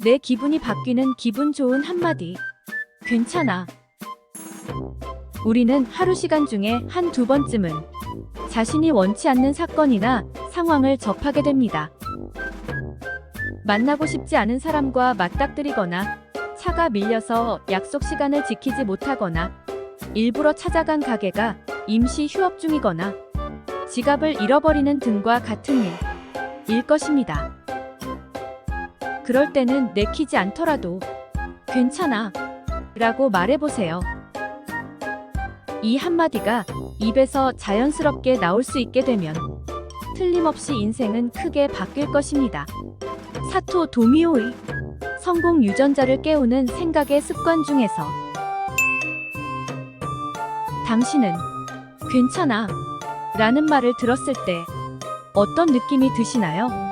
내 기분이 바뀌는 기분 좋은 한마디. 괜찮아. 우리는 하루 시간 중에 한 두 번쯤은 자신이 원치 않는 사건이나 상황을 접하게 됩니다. 만나고 싶지 않은 사람과 맞닥뜨리거나 차가 밀려서 약속 시간을 지키지 못하거나 일부러 찾아간 가게가 임시 휴업 중이거나 지갑을 잃어버리는 등과 같은 일, 일 것입니다. 그럴 때는 내키지 않더라도 괜찮아 라고 말해보세요. 이 한마디가 입에서 자연스럽게 나올 수 있게 되면 틀림없이 인생은 크게 바뀔 것입니다. 사토 도미오의 성공 유전자를 깨우는 생각의 습관 중에서 당신은 괜찮아 라는 말을 들었을 때 어떤 느낌이 드시나요?